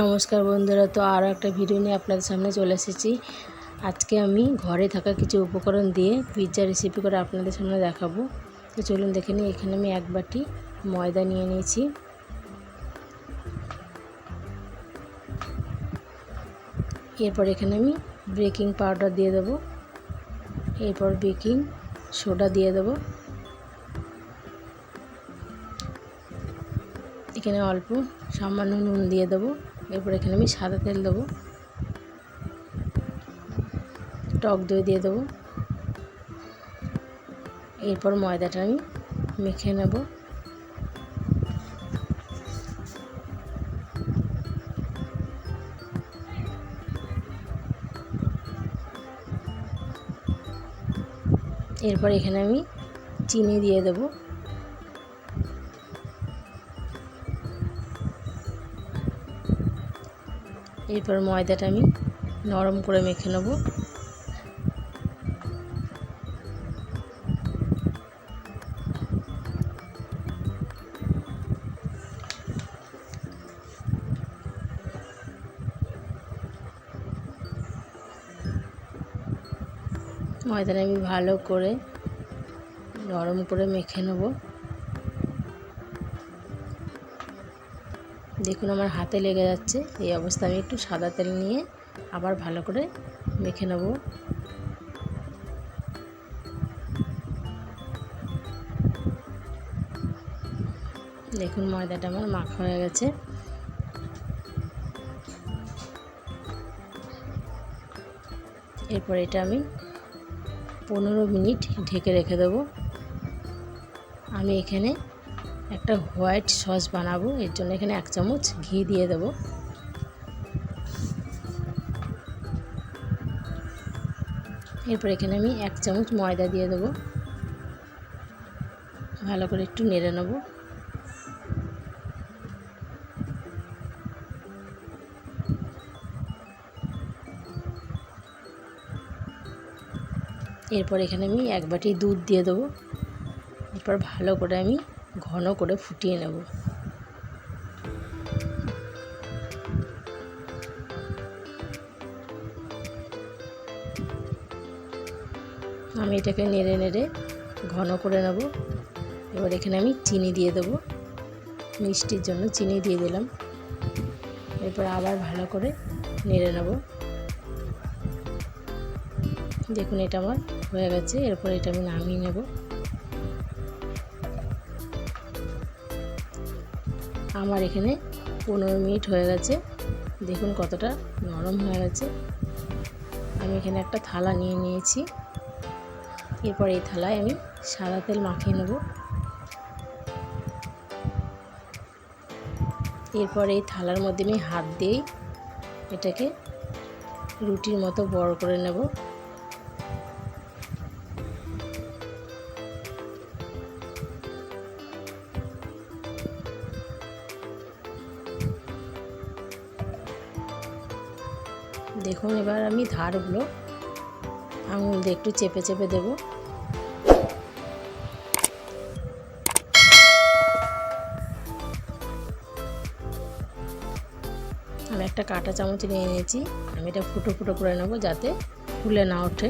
নমস্কার বন্ধুরা, তো আরও একটা ভিডিও নিয়ে আপনাদের সামনে চলে এসেছি। আজকে আমি ঘরে থাকা কিছু উপকরণ দিয়ে পিৎজা রেসিপি করে আপনাদের সামনে দেখাবো। তো চলুন দেখে নিই, এখানে আমি এক বাটি ময়দা নিয়ে নিয়েছি। এরপর এখানে আমি বেকিং পাউডার দিয়ে দেবো। এরপর বেকিং সোডা দিয়ে দেবো। এখানে অল্প সামান্য নুন দিয়ে দেবো। এরপর এখানে আমি সাদা তেল দেবো। টক দই দিয়ে দেবো। এরপর ময়দাটা আমি মেখে নেব। এরপর এখানে আমি চিনি দিয়ে দেবো। এরপর ময়দাটা আমি নরম করে মেখে নেব। ময়দাটা আমি ভালো করে নরম করে মেখে নেব। দেখুন আমার হাতে লেগে যাচ্ছে। এই অবস্থা আমি একটু সাদা তেল নিয়ে আবার ভালো করে মেখে নেব। দেখুন ময়দাটা আমার মাখা হয়ে গেছে। এরপর এটা আমি পনেরো মিনিট ঢেকে রেখে দেবো। আমি এখানে একটা হোয়াইট সস বানাবো। এর জন্য এখানে এক চামচ ঘি দিয়ে দেব। এরপর এখানে আমি এক চামচ ময়দা দিয়ে দেবো। ভালো করে একটু নেড়ে নেব। এরপর এখানে আমি এক বাটি দুধ দিয়ে দেবো। এরপর ভালো করে আমি ঘন করে ফুটিয়ে নেব। আমি এটাকে নেড়ে নেড়ে ঘন করে নেব। এবার এখানে আমি চিনি দিয়ে দেবো। মিষ্টির জন্য চিনি দিয়ে দিলাম। এরপর আবার ভালো করে নেড়ে নেব। দেখুন, এটা আমার হয়ে গেছে। এরপর এটা আমি নামিয়ে নেব। আমার এখানে পনেরো মিনিট হয়ে গেছে। দেখুন কতটা নরম হয়ে গেছে। আমি এখানে একটা থালা নিয়ে নিয়েছি। এরপর এই থালায় আমি সাদা তেল মাখিয়ে নেব। এরপর এই থালার মধ্যে আমি হাত দিয়েই এটাকে রুটির মতো বড় করে নেব। দেখুন, এবার আমি ধারগুলো আঙুল দিয়ে একটু চেপে চেপে দেব। আমি একটা কাঁটা চামচ নিয়ে নিয়েছি। আমি এটা ফুটো ফুটো করে নেব যাতে ফুলে না ওঠে।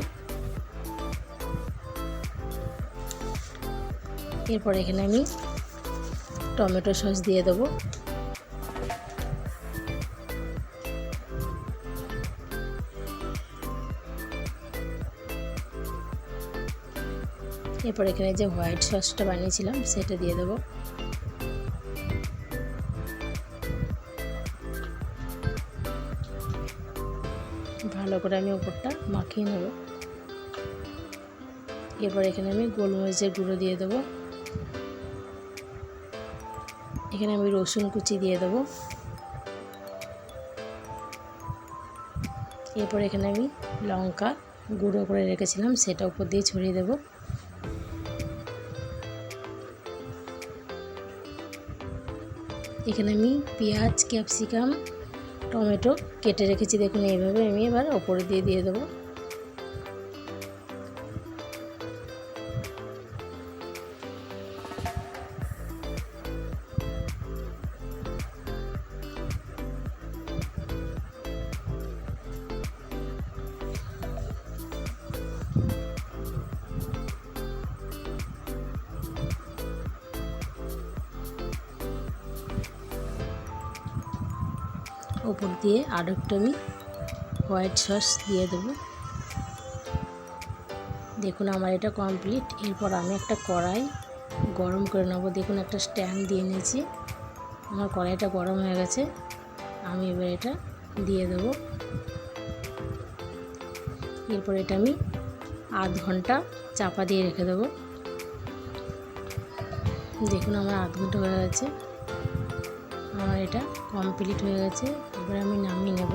এরপর এখানে আমি টমেটো সস দিয়ে দেবো। এরপর এখানে যে হোয়াইট সসটা বানিয়েছিলাম, সেটা দিয়ে দেবো। ভালো করে আমি ওপরটা মাখিয়ে নেব। এরপর এখানে আমি গোলমরিচের গুঁড়ো দিয়ে দেবো। এখানে আমি রসুন কুচি দিয়ে দেবো। এরপর এখানে আমি লঙ্কা গুঁড়ো করে রেখেছিলাম, সেটা উপর দিয়ে ছড়িয়ে দেবো। এখানে আমি পেঁয়াজ, ক্যাপসিকাম, টমেটো কেটে রেখেছি। দেখুন, এইভাবে আমি এবার ওপরে দিয়ে দিয়ে দেবো। ওপর দিয়ে আর একটু আমি হোয়াইট সস দিয়ে দেবো। দেখুন আমার এটা কমপ্লিট। এরপর আমি একটা কড়াই গরম করে নেব। দেখুন একটা স্ট্যান্ড দিয়ে নিয়েছি। আমার কড়াইটা গরম হয়ে গেছে। আমি এবার এটা দিয়ে দেবো। এরপর এটা আমি আধ ঘণ্টা চাপা দিয়ে রেখে দেবো। দেখুন আমার আধ ঘণ্টা হয়ে গেছে। আমার এটা কমপ্লিট হয়ে গেছে। এবার আমি নামিয়ে নেব।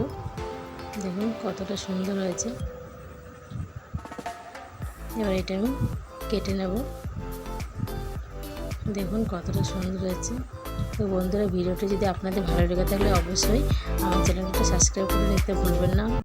দেখুন কতটা সুন্দর হয়েছে। এবার এটা আমি কেটে নেব। দেখুন কতটা সুন্দর হয়েছে। তো বন্ধুরা, ভিডিওটি যদি আপনাদের ভালো লেগে থাকলে অবশ্যই আমার চ্যানেলটা সাবস্ক্রাইব করে নিতে ভুলবেন না।